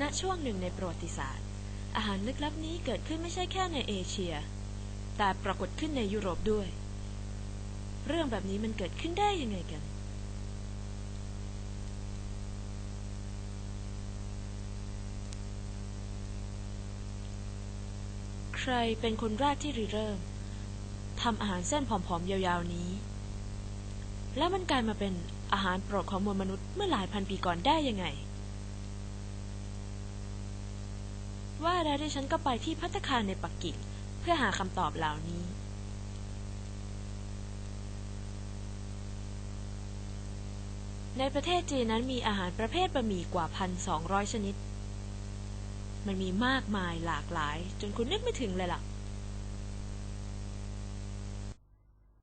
ณช่วงหนึ่งในประวัติศาสตร์ อาหารลึกลับนี้เกิดขึ้นไม่ใช่แค่ในเอเชีย แต่ปรากฏขึ้นในยุโรปด้วย เรื่องแบบนี้มันเกิดขึ้นได้ยังไงกัน ใครเป็นคนแรกที่ริเริ่มทำอาหารเส้นผอมๆยาวๆนี้ แล้วมันกลายมาเป็นอาหารโปรดของมวลมนุษย์เมื่อหลายพันปีก่อนได้ยังไง ว่าแล้วดิฉันก็ไปที่พัตตาคารในปักกิ่งเพื่อหาคำตอบเหล่านี้ในประเทศจีนนั้นมีอาหารประเภทบะหมี่กว่าพันสองร้อยชนิด มันมีมากมายหลากหลาย จนคุณนึกไม่ถึงเลยล่ะ